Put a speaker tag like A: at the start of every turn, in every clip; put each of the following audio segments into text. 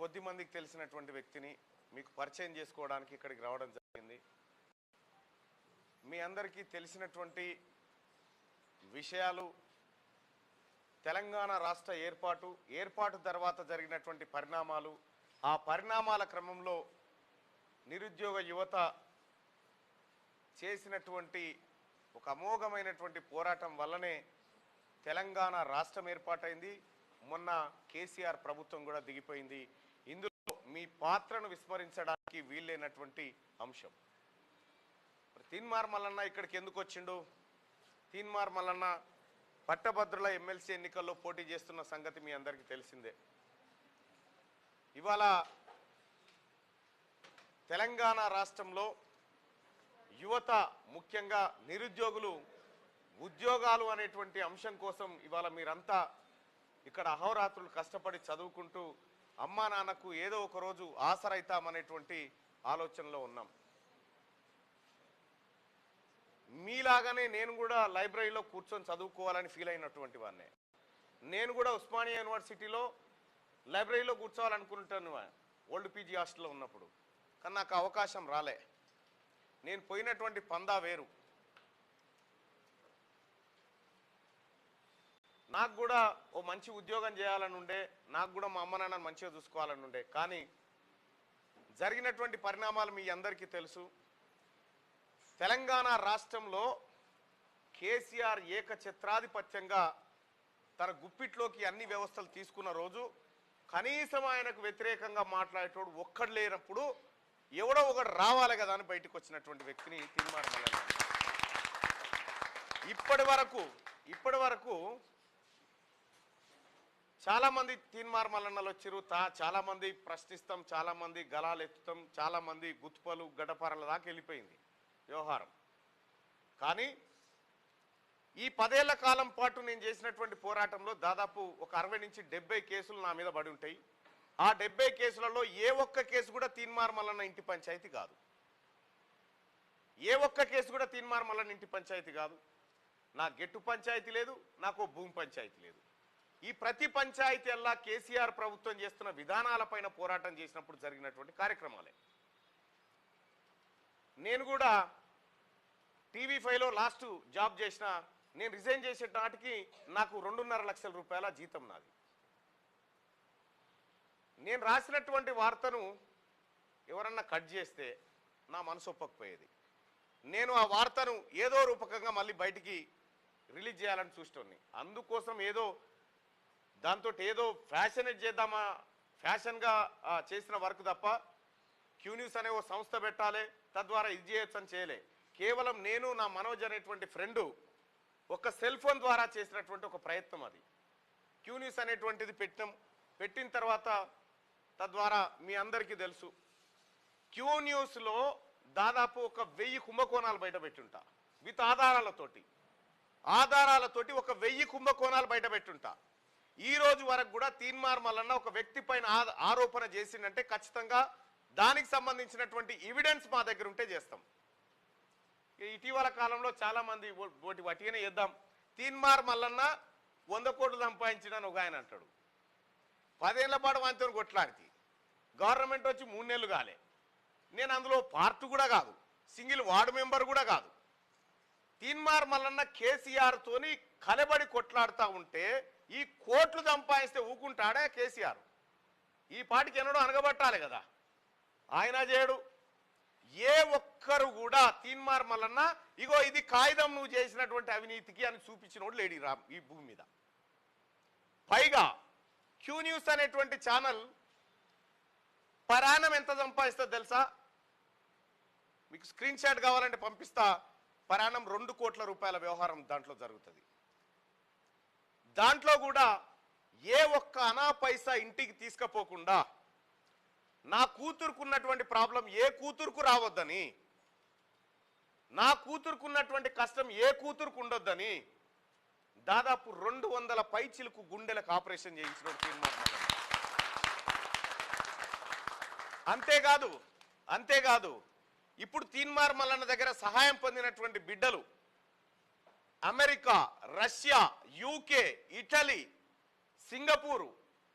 A: కొద్ది మందికి తెలిసినటువంటి వ్యక్తిని మీకు పరిచయం చేసుకోవడానికి ఇక్కడికి రావడం జరిగింది. మీ అందరికీ తెలిసినటువంటి విషయాలు తెలంగాణ రాష్ట్ర ఏర్పాటు ఏర్పాటు తర్వాత జరిగినటువంటి పరిణామాలు ఆ పరిణామాల క్రమంలో నిరుద్యోగ యువత చేసినటువంటి ఒక అమోఘమైనటువంటి పోరాటం వల్లనే తెలంగాణ రాష్ట్రం ఏర్పాటైంది. మొన్న కేసీఆర్ ప్రభుత్వం కూడా దిగిపోయింది. మీ పాత్రను విస్మరించడానికి వీల్లేనటువంటి అంశం. తీన్మార్ మల్లన్న ఇక్కడికి ఎందుకు వచ్చిండు? తీన్మార్ మల్లన్న పట్టభద్రుల ఎమ్మెల్సీ ఎన్నికల్లో పోటీ చేస్తున్న సంగతి మీ అందరికీ తెలిసిందే. ఇవాళ తెలంగాణ రాష్ట్రంలో యువత ముఖ్యంగా నిరుద్యోగులు ఉద్యోగాలు అనేటువంటి అంశం కోసం ఇవాళ మీరంతా ఇక్కడ అహోరాత్రులు కష్టపడి చదువుకుంటూ అమ్మా నాన్నకు ఏదో ఒక రోజు ఆసరైతామనేటువంటి ఆలోచనలో ఉన్నాం. మీలాగానే నేను కూడా లైబ్రరీలో కూర్చొని చదువుకోవాలని ఫీల్ అయినటువంటి వాడినే. నేను కూడా ఉస్మానియా యూనివర్సిటీలో లైబ్రరీలో కూర్చోవాలనుకుంటాను ఓల్డ్ పీజీ హాస్టల్లో ఉన్నప్పుడు. కానీ నాకు అవకాశం రాలే. నేను పోయినటువంటి పందా వేరు. నాకు కూడా ఓ మంచి ఉద్యోగం చేయాలని ఉండే నాకు కూడా మా అమ్మ నాన్న మంచిగా చూసుకోవాలని ఉండే కానీ జరిగినటువంటి పరిణామాలు మీ అందరికీ తెలుసు. తెలంగాణ రాష్ట్రంలో కేసీఆర్ ఏకఛత్రాధిపత్యంగా తన గుప్పిట్లోకి అన్ని వ్యవస్థలు తీసుకున్న రోజు కనీసం ఆయనకు వ్యతిరేకంగా మాట్లాడేటోడు ఒక్కడు లేనప్పుడు ఎవడో ఒకడు రావాలి కదా అని బయటకు వచ్చినటువంటి వ్యక్తిని తీర్మానం ఇప్పటి వరకు ఇప్పటి వరకు చాలామంది తీన్మార్మలన్నలు తీన్మార్ మల్లన్నలు వచ్చారు తా చాలామంది ప్రశ్నిస్తాం చాలామంది గలాలు ఎత్తుతాం చాలామంది గుత్పలు గడపరల దాకా వెళ్ళిపోయింది వ్యవహారం. కానీ ఈ పదేళ్ళ కాలం పాటు నేను చేసినటువంటి పోరాటంలో దాదాపు ఒక అరవై నుంచి డెబ్బై కేసులు నా మీద పడి ఉంటాయి. ఆ డెబ్బై కేసులలో ఏ ఒక్క కేసు కూడా తీన్మార్ మల్లన్న ఇంటి పంచాయతీ కాదు. ఏ ఒక్క కేసు కూడా తీన్మార్ మల్లన్న ఇంటి పంచాయతీ కాదు. నా గెట్టు పంచాయతీ లేదు నాకు భూమి పంచాయతీ లేదు. ఈ ప్రతి పంచాయతీల్లా కేసీఆర్ ప్రభుత్వం చేస్తున్న విధానాలపైన పోరాటం చేసినప్పుడు జరిగినటువంటి కార్యక్రమాలే. నేను కూడా టీవీ ఫైవ్లో లాస్ట్ జాబ్ చేసిన నేను రిజైన్ చేసే నాటికి నాకు రెండున్నర లక్షల రూపాయల జీతం నాది. నేను రాసినటువంటి వార్తను ఎవరన్నా కట్ చేస్తే నా మనసు ఒప్పకపోయేది. నేను ఆ వార్తను ఏదో రూపకంగా మళ్ళీ బయటికి రిలీజ్ చేయాలని చూస్తుంది అందుకోసం ఏదో దాంతో ఏదో ఫ్యాషనేట్ చేద్దామా ఫ్యాషన్గా చేసిన వర్క్ తప్ప క్యూ న్యూస్ అనే ఓ సంస్థ పెట్టాలి తద్వారా ఇది చేయొచ్చు అని చేయలే. కేవలం నేను నా మనోజ్ అనేటువంటి ఫ్రెండు ఒక సెల్ ఫోన్ ద్వారా చేసినటువంటి ఒక ప్రయత్నం అది. క్యూ న్యూస్ అనేటువంటిది పెట్టినాం పెట్టిన తర్వాత తద్వారా మీ అందరికీ తెలుసు క్యూ న్యూస్లో దాదాపు ఒక వెయ్యి కుంభకోణాలు బయట పెట్టుంటా విత్ ఆధారాలతోటి. ఆధారాలతోటి ఒక వెయ్యి కుంభకోణాలు బయట పెట్టుంటా. ఈ రోజు వరకు కూడా తీన్మార్ మల్లన్న ఒక వ్యక్తి పైన ఆరోపణ చేసిందంటే ఖచ్చితంగా దానికి సంబంధించినటువంటి ఎవిడెన్స్ మా దగ్గర ఉంటే చేస్తాం. ఇటీవల కాలంలో చాలా మంది ఓటి వటిగానే చేద్దాం. తీన్మార్ మల్లన్న వంద కోట్లు సంపాదించిన ఒక ఆయన అంటాడు. పదేళ్ళ పాటు వాంతో కొట్లాడితే గవర్నమెంట్ వచ్చి మూడు నెలలు కాలే. నేను అందులో పార్ట్ కూడా కాదు. సింగిల్ వార్డు మెంబర్ కూడా కాదు. తీన్మార్ మల్లన్న కేసీఆర్తోని కలబడి కొట్లాడుతూ ఉంటే ఈ కోట్లు సంపాదిస్తే ఊకుంటాడే కేసీఆర్? ఈ పాటికి ఎన్నడూ అనగబట్టాలి కదా. ఆయన చేయడు. ఏ ఒక్కరు కూడా తీన్మార్ మల్లన్న ఇగో ఇది కాగితం నువ్వు చేసినటువంటి అవినీతికి అని చూపించినోడు లేడీ రామ్ ఈ భూమి మీద. పైగా క్యూ న్యూస్ అనేటువంటి ఛానల్ పరాణం ఎంత సంపాదిస్తుందో తెలుసా? మీకు స్క్రీన్ షాట్ కావాలంటే పంపిస్తా. పరాణం రెండు కోట్ల రూపాయల వ్యవహారం దాంట్లో జరుగుతుంది. దాంట్లో కూడా ఏ ఒక్క అనా పైసా ఇంటికి తీసుకపోకుండా నా కూతురుకున్నటువంటి ప్రాబ్లం ఏ కూతురుకు రావద్దని నా కూతురుకున్నటువంటి కష్టం ఏ కూతురుకు ఉండొద్దని దాదాపు రెండు వందల పైచిలకు గుండెలకు ఆపరేషన్ చేయించిన తీర్మానం అంతేకాదు అంతేకాదు ఇప్పుడు తీన్మార్ మల్లన్న దగ్గర సహాయం పొందినటువంటి బిడ్డలు America Russia UK Italy Singapore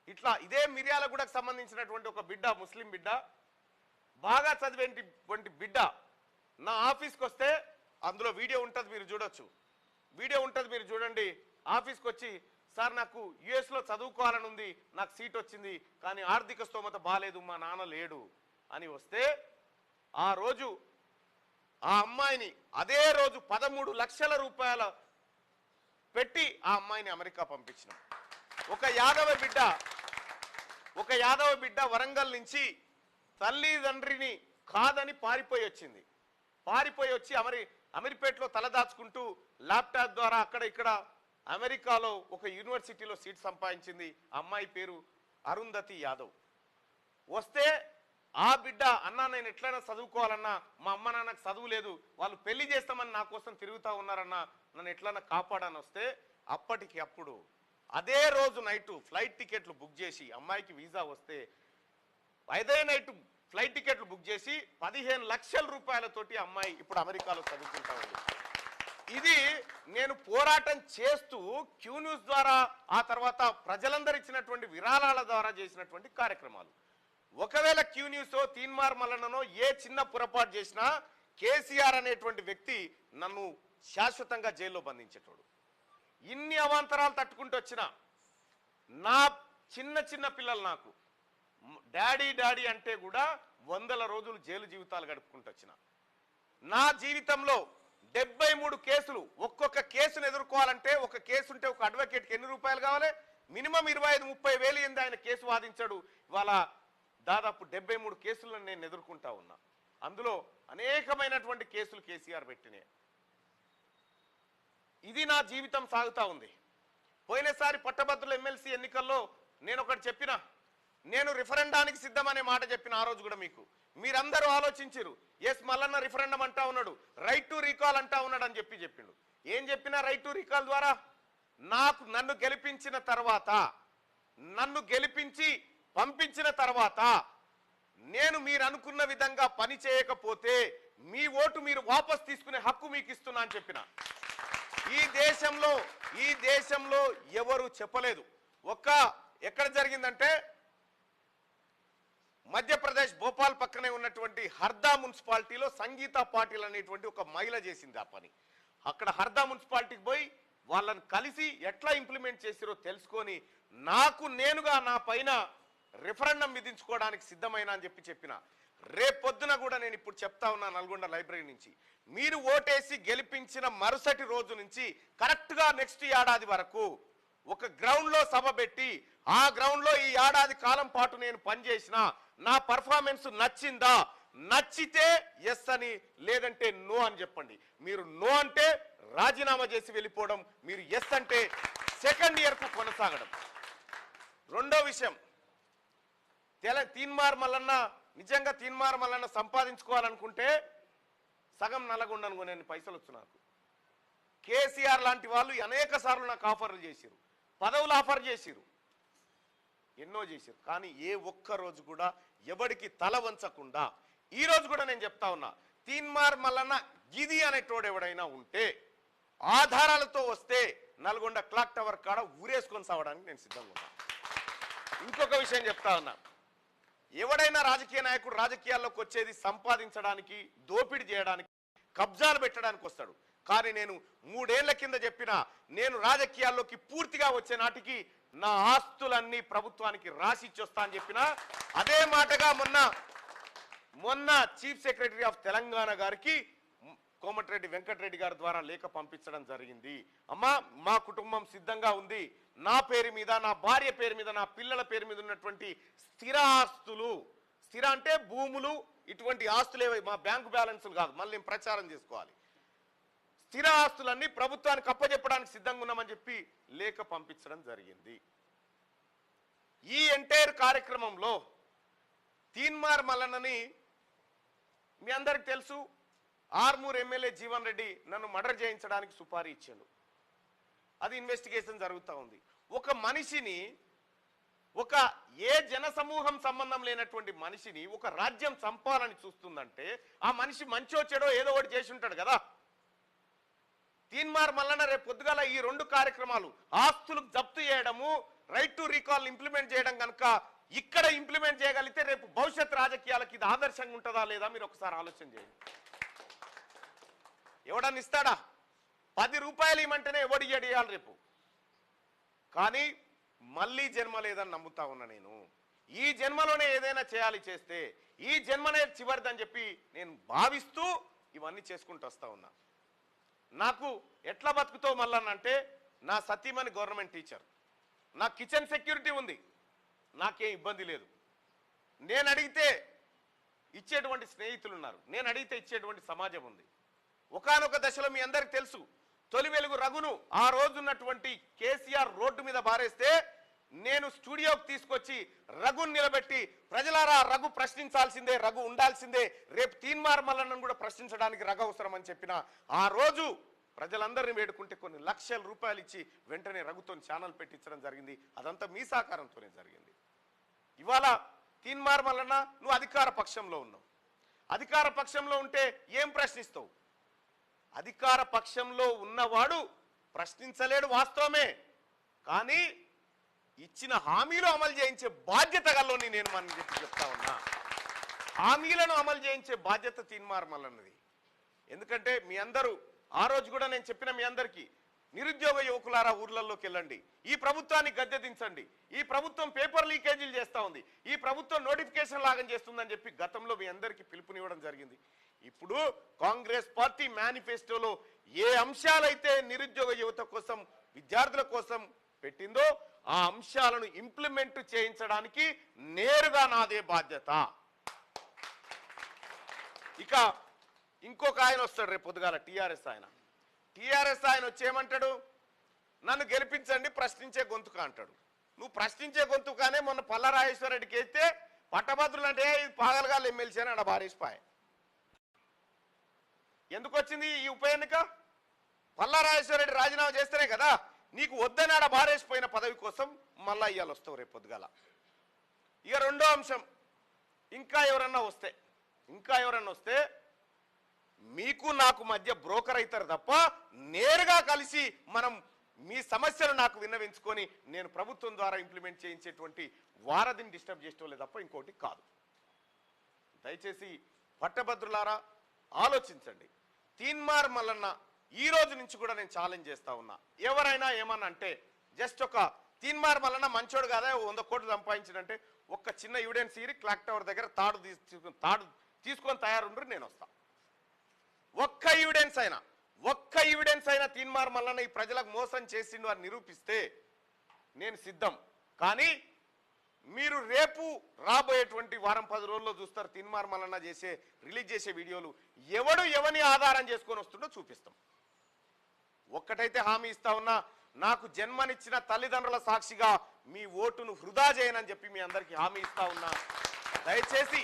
A: ఇట్లా ఇదే మిర్యాలగూడకు సంబంధించినటువంటి ఒక బిడ్డ ముస్లిం బిడ్డ. బాగా చదివేటువంటి బిడ్డ. నా ఆఫీస్కి వస్తే అందులో వీడియో ఉంటుంది మీరు చూడొచ్చు. వీడియో ఉంటుంది మీరు చూడండి. ఆఫీస్కి వచ్చి సార్ నాకు యుఎస్లో చదువుకోవాలని ఉంది నాకు సీట్ వచ్చింది కానీ ఆర్థిక స్తోమత బాగాలేదు మా నాన్న లేడు అని వస్తే ఆ రోజు ఆ అమ్మాయిని అదే రోజు పదమూడు లక్షల రూపాయల పెట్టి ఆ అమ్మాయిని అమెరికా పంపించినాం. ఒక యాదవ బిడ్డ ఒక యాదవ బిడ్డ వరంగల్ నుంచి తల్లిదండ్రిని కాదని పారిపోయి వచ్చింది. పారిపోయి వచ్చి అమరి అమీర్పేటలో తలదాచుకుంటూ ల్యాప్టాప్ ద్వారా అక్కడ ఇక్కడ అమెరికాలో ఒక యూనివర్సిటీలో సీట్ సంపాదించింది. అమ్మాయి పేరు అరుంధతి యాదవ్. వస్తే ఆ బిడ్డ అన్నా నేను ఎట్లయినా చదువుకోవాలన్నా మా అమ్మ నాన్నకు చదువు లేదు వాళ్ళు పెళ్ళి చేస్తామని నా కోసం తిరుగుతూ ఉన్నారన్నా నన్ను ఎట్లన్నా కాపాడని వస్తే అప్పటికి అప్పుడు అదే రోజు నైట్ ఫ్లైట్ టికెట్లు బుక్ చేసి అమ్మాయికి వీసా వస్తే అదే నైట్ ఫ్లైట్ టికెట్లు బుక్ చేసి పదిహేను లక్షల రూపాయలతోటి అమ్మాయి ఇప్పుడు అమెరికాలో చదువుకుంటా ఉంది. ఇది నేను పోరాటం చేస్తూ క్యూ న్యూస్ ద్వారా ఆ తర్వాత ప్రజలందరూ ఇచ్చినటువంటి విరాళాల ద్వారా చేసినటువంటి కార్యక్రమాలు. ఒకవేళ క్యూ న్యూస్ తీన్మార్ మల్లననో ఏ చిన్న పొరపాటు చేసినా కేసీఆర్ అనేటువంటి వ్యక్తి నన్ను శాశ్వతంగా జైల్లో బంధించేటోడు. ఇన్ని అవాంతరాలు తట్టుకుంటూ వచ్చిన నా చిన్న చిన్న పిల్లలు నాకు డాడీ డాడీ అంటే కూడా వందల రోజులు జైలు జీవితాలు గడుపుకుంటూ వచ్చిన. నా జీవితంలో డెబ్బై మూడు కేసులు ఒక్కొక్క కేసును ఎదుర్కోవాలంటే ఒక కేసు ఉంటే ఒక అడ్వకేట్కి ఎన్ని రూపాయలు కావాలి? మినిమం ఇరవై ఐదు ముప్పై వేలు ఏంది ఆయన కేసు వాదించాడు? ఇవాళ దాదాపు డెబ్బై మూడు కేసులను నేను ఎదుర్కొంటా ఉన్నా. అందులో అనేకమైనటువంటి కేసులు కేసీఆర్ పెట్టినాయి. ఇది నా జీవితం సాగుతా ఉంది. పోయినసారి పట్టభద్రుల ఎమ్మెల్సీ ఎన్నికల్లో నేను ఒకటి చెప్పిన నేను రిఫరెండానికి సిద్ధమనే మాట చెప్పిన ఆ రోజు కూడా మీకు. మీరందరూ ఆలోచించారు ఎస్ మల్లన్న రిఫరెండం అంటా ఉన్నాడు రైట్ టు రీకాల్ అంటా ఉన్నాడు అని చెప్పి చెప్పిండు. ఏం చెప్పినా రైట్ టు రీకాల్ ద్వారా? నాకు నన్ను గెలిపించిన తర్వాత నన్ను గెలిపించి పంపించిన తర్వాత నేను మీరు అనుకున్న విధంగా పని చేయకపోతే మీ ఓటు మీరు వాపస్ తీసుకునే హక్కు మీకు ఇస్తున్నా అని చెప్పిన. ఈ దేశంలో ఈ దేశంలో ఎవరు చెప్పలేదు. ఒక్క ఎక్కడ జరిగిందంటే మధ్యప్రదేశ్ భోపాల్ పక్కనే ఉన్నటువంటి హర్దా మున్సిపాలిటీలో సంగీత పాటిల్ అనేటువంటి ఒక మహిళ చేసింది ఆ పని. అక్కడ హర్దా మున్సిపాలిటీకి పోయి వాళ్ళని కలిసి ఎట్లా ఇంప్లిమెంట్ చేసిరో తెలుసుకొని నాకు నేనుగా నా పైన రిఫరెండం విధించుకోవడానికి సిద్ధమైన అని చెప్పి చెప్పిన. రేపొద్దున కూడా నేను ఇప్పుడు చెప్తా ఉన్నా నల్గొండ లైబ్రరీ నుంచి. మీరు ఓటేసి గెలిపించిన మరుసటి రోజు నుంచి కరెక్ట్గా నెక్స్ట్ ఏడాది వరకు ఒక గ్రౌండ్లో సభ పెట్టి ఆ గ్రౌండ్లో ఈ ఏడాది కాలం పాటు నేను పనిచేసిన నా పర్ఫార్మెన్స్ నచ్చిందా? నచ్చితే ఎస్ అని లేదంటే నో అని చెప్పండి. మీరు నో అంటే రాజీనామా చేసి వెళ్ళిపోవడం మీరు ఎస్ అంటే సెకండ్ ఇయర్కు కొనసాగడం. రెండో విషయం. తెల తీన్మార్ మల్లన్న నిజంగా తీన్మార్ మల్లన్న సంపాదించుకోవాలనుకుంటే సగం నల్లగొండను కొనే పైసలు వచ్చు నాకు. కేసీఆర్ లాంటి వాళ్ళు అనేక సార్లు నాకు ఆఫర్లు చేసిరు పదవులు ఆఫర్ చేసిరు ఎన్నో చేసిరు కానీ ఏ ఒక్క రోజు కూడా ఎవడికి తల వంచకుండా ఈ రోజు కూడా నేను చెప్తా ఉన్నా తీన్మార్ మల్లన్న గిది అనేటోడు ఎవడైనా ఉంటే ఆధారాలతో వస్తే నల్గొండ క్లాక్ టవర్ కాడ ఊరేసుకొని సావడానికి నేను సిద్ధంగా ఉన్నా. ఇంకొక విషయం చెప్తా ఉన్నా. ఎవడైనా రాజకీయ నాయకుడు రాజకీయాల్లోకి వచ్చేది సంపాదించడానికి దోపిడీ చేయడానికి కబ్జాలు పెట్టడానికి వస్తాడు. కానీ నేను మూడేళ్ళ కింద చెప్పిన నేను రాజకీయాల్లోకి పూర్తిగా వచ్చే నాటికి నా ఆస్తులన్నీ ప్రభుత్వానికి రాసి ఇచ్చొస్తా అని చెప్పిన అదే మాటగా మొన్న మొన్న చీఫ్ సెక్రటరీ ఆఫ్ తెలంగాణ గారికి కోమటిరెడ్డి వెంకటరెడ్డి గారి ద్వారా లేఖ పంపించడం జరిగింది. అమ్మా మా కుటుంబం సిద్ధంగా ఉంది. నా పేరు మీద నా భార్య పేరు మీద నా పిల్లల పేరు మీద ఉన్నటువంటి స్థిర ఆస్తులు స్థిర అంటే భూములు ఇటువంటి ఆస్తులు ఏవై మా బ్యాంకు బ్యాలెన్సులు కాదు. మళ్ళీ ప్రచారం చేసుకోవాలి. స్థిర ఆస్తులన్నీ ప్రభుత్వానికి అప్పచెప్పడానికి సిద్ధంగా ఉన్నామని చెప్పి లేఖ పంపించడం జరిగింది. ఈ ఎంటైర్ కార్యక్రమంలో తీన్మార్ మల్లనని మీ అందరికి తెలుసు. ఆర్మూర్ ఎమ్మెల్యే జీవన్ రెడ్డి నన్ను మర్డర్ చేయించడానికి సుపారీ ఇచ్చాడు. అది ఇన్వెస్టిగేషన్ జరుగుతూ ఉంది. ఒక మనిషిని ఒక ఏ జన సమూహం సంబంధం లేనటువంటి మనిషిని ఒక రాజ్యం చంపాలని చూస్తుందంటే ఆ మనిషి మంచో చెడో ఏదో ఒకటి చేసి ఉంటాడు కదా. తీన్మార్ మల్లన్న రేపు పొద్దుగాల ఈ రెండు కార్యక్రమాలు ఆస్తులు జప్తు చేయడము రైట్ టు రీకాల్ ఇంప్లిమెంట్ చేయడం కనుక ఇక్కడ ఇంప్లిమెంట్ చేయగలిగితే రేపు భవిష్యత్ రాజకీయాలకి ఇది ఆదర్శంగా ఉంటుందా లేదా మీరు ఒకసారి ఆలోచన చేయండి. ఎవడన్నా ఇస్తాడా? పది రూపాయలు ఇవ్వమంటేనే ఎవడు ఇయ్యాలి రేపు. కానీ మళ్ళీ జన్మ లేదని నమ్ముతా ఉన్నా నేను. ఈ జన్మలోనే ఏదైనా చేయాలి చేస్తే ఈ జన్మనే చివరిదని చెప్పి నేను భావిస్తూ ఇవన్నీ చేసుకుంటూ వస్తా ఉన్నా. నాకు ఎట్లా బతుకుతావు మళ్ళనంటే నా సతీమణి గవర్నమెంట్ టీచర్. నా కిచెన్ సెక్యూరిటీ ఉంది. నాకేం ఇబ్బంది లేదు. నేను అడిగితే ఇచ్చేటువంటి స్నేహితులు ఉన్నారు నేను అడిగితే ఇచ్చేటువంటి సమాజం ఉంది. ఒకానొక దశలో మీ అందరికి తెలుసు. తొలి వెలుగు రఘును ఆ రోజు ఉన్నటువంటి కేసీఆర్ రోడ్డు మీద బారేస్తే నేను స్టూడియోకి తీసుకొచ్చి రఘుని నిలబెట్టి ప్రజలారా రఘు ప్రశ్నించాల్సిందే రఘు ఉండాల్సిందే రేపు తీన్మార్ మల్లన్నను కూడా ప్రశ్నించడానికి రఘు అవసరం అని చెప్పిన ఆ రోజు ప్రజలందరినీ వేడుకుంటే కొన్ని లక్షల రూపాయలు ఇచ్చి వెంటనే రఘుతో ఛానల్ పెట్టించడం జరిగింది. అదంతా మీ సహకారంతోనే జరిగింది. ఇవాళ తీన్మార్ మల్లన్న నువ్వు అధికార పక్షంలో ఉన్నావు. అధికార పక్షంలో ఉంటే ఏం ప్రశ్నిస్తావు? అధికార పక్షంలో ఉన్నవాడు ప్రశ్నించలేడు వాస్తవమే. కానీ ఇచ్చిన హామీలు అమలు చేయించే బాధ్యత గల్లోని నేను మనం చెప్పి చెప్తా ఉన్నా. హామీలను అమలు చేయించే బాధ్యత తీన్మార్మలన్నది ఎందుకంటే మీ అందరూ ఆ రోజు కూడా నేను చెప్పిన మీ అందరికీ నిరుద్యోగ యువకులారా ఊర్లలోకి వెళ్ళండి. ఈ ప్రభుత్వాన్ని గద్దె దించండి. ఈ ప్రభుత్వం పేపర్ లీకేజీలు చేస్తూ ఉంది. ఈ ప్రభుత్వం నోటిఫికేషన్ లాగం చేస్తుందని చెప్పి గతంలో మీ అందరికీ పిలుపునివ్వడం జరిగింది. ఇప్పుడు కాంగ్రెస్ పార్టీ మేనిఫెస్టోలో ఏ అంశాలైతే నిరుద్యోగ యువత కోసం విద్యార్థుల కోసం పెట్టిందో ఆ అంశాలను ఇంప్లిమెంట్ చేయించడానికి నేరుగా నాదే బాధ్యత. ఇక ఇంకొక ఆయన వస్తాడు రేపు పొద్దుగాల టీఆర్ఎస్ ఆయన. టీఆర్ఎస్ ఆయన వచ్చేమంటాడు నన్ను గెలిపించండి ప్రశ్నించే గొంతుక అంటాడు. నువ్వు ప్రశ్నించే గొంతుకనే మొన్న పల్లరాజేశ్వరరెడ్డికి అయితే పట్టభద్రులు అంటే ఇది పాగలగాలు ఎమ్మెల్సీ అని ఆడ బారేసిపాయ ఎందుకు వచ్చింది ఈ ఉప ఎన్నిక? పల్లారాజేశ్వరరెడ్డి రాజీనామా చేస్తేనే కదా. నీకు వద్దనాడ ఆడ బారేసిపోయిన పదవి కోసం? మళ్ళా ఇవాళ వస్తావు రేపు పొద్దుగాల. ఇక రెండో అంశం. ఇంకా ఎవరన్నా వస్తే ఇంకా ఎవరన్నా వస్తే మీకు నాకు మధ్య బ్రోకర్ అవుతారు తప్ప నేరుగా కలిసి మనం మీ సమస్యలు నాకు విన్నవించుకొని నేను ప్రభుత్వం ద్వారా ఇంప్లిమెంట్ చేయించేటువంటి వారధిని డిస్టర్బ్ చేసేవాళ్ళే తప్ప ఇంకోటి కాదు. దయచేసి పట్టభద్రులారా ఆలోచించండి. తీన్మార్ మల్లన్న ఈ రోజు నుంచి కూడా నేను ఛాలెంజ్ చేస్తా ఉన్నా. ఎవరైనా ఏమన్నా అంటే జస్ట్ ఒక తీన్మార్ మల్లన్న మంచోడు కాదా? వంద కోట్లు సంపాదించినంటే ఒక్క చిన్న ఎవిడెన్స్ ఇరి క్లాక్ టవర్ దగ్గర తాడు తీసుకుని తాడు తీసుకొని తయారుండ్రు నేను వస్తా. ఒక్క ఎవిడెన్స్ అయినా ఒక్క ఎవిడెన్స్ అయినా తీన్మార్ మల్లన్న ఈ ప్రజలకు మోసం చేసిండు అని నిరూపిస్తే నేను సిద్ధం. కానీ మీరు రేపు రాబోయేటువంటి వారం పది రోజుల్లో చూస్తారు తిన్మార్ మల్లన్న చేసే రిలీజ్ చేసే వీడియోలు ఎవడు ఎవని ఆధారం చేసుకొని వస్తుండో చూపిస్తాం. ఒక్కటైతే హామీ ఇస్తా ఉన్నా నాకు జన్మనిచ్చిన తల్లిదండ్రుల సాక్షిగా మీ ఓటును వృధా చేయనని చెప్పి మీ అందరికీ హామీ ఇస్తా ఉన్నా. దయచేసి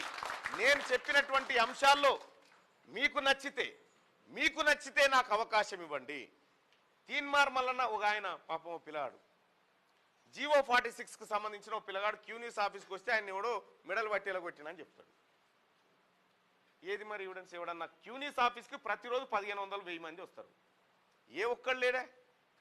A: నేను చెప్పినటువంటి అంశాల్లో మీకు నచ్చితే మీకు నచ్చితే నాకు అవకాశం ఇవ్వండి. తీన్మార్ మల్లన్న ఒక ఆయన పాపం పిలాడు పిల్లాడు. జీవో ఫార్టీ సిక్స్కి సంబంధించిన ఓ పిల్లగాడు క్యూనిస్ ఆఫీస్కి వస్తే ఆయన ఎవడో మెడల్ పట్టేలా కొట్టినని చెప్తాడు. ఏది మరి ఎవిడెన్స్ ఎవడన్నా క్యూనిస్ ఆఫీస్కి ప్రతిరోజు పదిహేను వందలు వెయ్యి మంది వస్తారు. ఏ ఒక్కడు లేడే?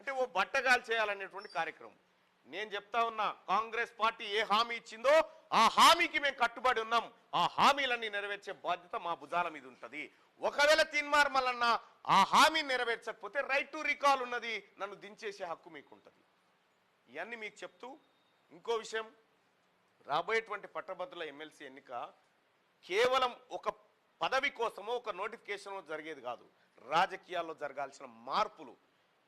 A: అంటే ఓ బట్టగాలు చేయాలనేటువంటి కార్యక్రమం. నేను చెప్తా ఉన్నా కాంగ్రెస్ పార్టీ ఏ హామీ ఇచ్చిందో ఆ హామీకి మేము కట్టుబడి ఉన్నాం. ఆ హామీలన్నీ నెరవేర్చే బాధ్యత మా భుజాల మీద ఉంటుంది. ఒకవేళ తీన్మార్ మల్లన్న ఆ హామీ నెరవేర్చకపోతే రైట్ టు రికాల్ ఉన్నది నన్ను దించేసే హక్కు మీకు ఉంటుంది ఇవన్నీ మీకు చెప్తూ ఇంకో విషయం. రాబోయేటువంటి పట్టభద్రుల ఎమ్మెల్సీ ఎన్నిక కేవలం ఒక పదవి కోసమో ఒక నోటిఫికేషన్ జరిగేది కాదు. రాజకీయాల్లో జరగాల్సిన మార్పులు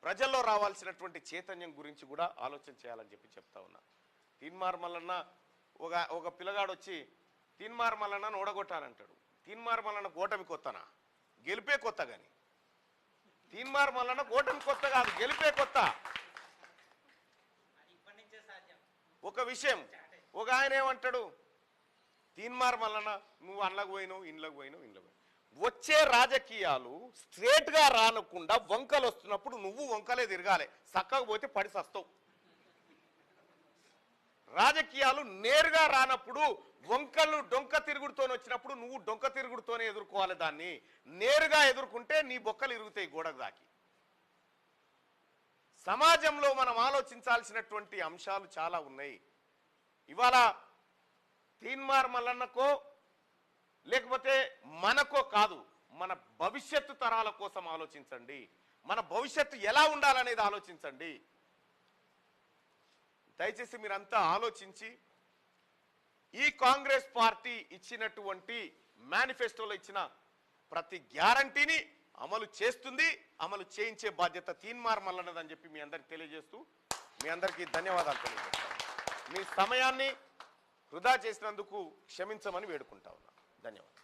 A: ప్రజల్లో రావాల్సినటువంటి చైతన్యం గురించి కూడా ఆలోచన చేయాలని చెప్పి చెప్తా ఉన్నా. తీన్మార్ మల్లన్న ఒక ఒక పిల్లగాడు వచ్చి తీన్మార్ మల్లన్న ఓడగొట్టానంటాడు. తీన్మార్ మల్లన్న ఓటమి కొత్తనా? గెలిపే కొత్త కానీ తీన్మార్ మల్లన్న ఓటమి కొత్త కాదు గెలిపే కొత్త
B: అది ఇప్పటి నుంచే సాధ్యం
A: ఒక విషయం. ఒక ఆయన ఏమంటాడు? తీన్మార్ మల్లన్న నువ్వు అండ్లకు పోయినావు ఇండ్లకు పోయినావు ఇండ్లకు పోయినావు. వచ్చే రాజకీయాలు స్ట్రేట్గా రానకుండా వంకలు వస్తున్నప్పుడు నువ్వు వంకలే తిరగాలి. చక్కగా పోతే పడి సస్తావు రాజకీయాలు నేరుగా రానప్పుడు వంకలు డొంక తిరుగుడుతోనే వచ్చినప్పుడు నువ్వు డొంక తిరుగుడుతోనే ఎదుర్కోవాలి దాన్ని. నేరుగా ఎదుర్కొంటే నీ బొక్కలు ఇరుగుతాయి గోడకు దాకి. సమాజంలో మనం ఆలోచించాల్సినటువంటి అంశాలు చాలా ఉన్నాయి. ఇవాళ తీన్మార్ మల్లన్నకో లేకపోతే మనకో కాదు మన భవిష్యత్తు తరాల కోసం ఆలోచించండి. మన భవిష్యత్తు ఎలా ఉండాలనేది ఆలోచించండి. దయచేసి మీరంతా ఆలోచించి ఈ కాంగ్రెస్ పార్టీ ఇచ్చినటువంటి మేనిఫెస్టోలో ఇచ్చిన ప్రతి గ్యారంటీని అమలు చేస్తుంది అమలు చేయించే బాధ్యత తీన్మార్ మల్లన్నదని చెప్పి మీ అందరికి తెలియజేస్తూ మీ అందరికీ ధన్యవాదాలు తెలియజేస్తాను. మీ సమయాన్ని వృధా చేసినందుకు క్షమించమని వేడుకుంటా ఉన్నా. ధన్యవాదాలు.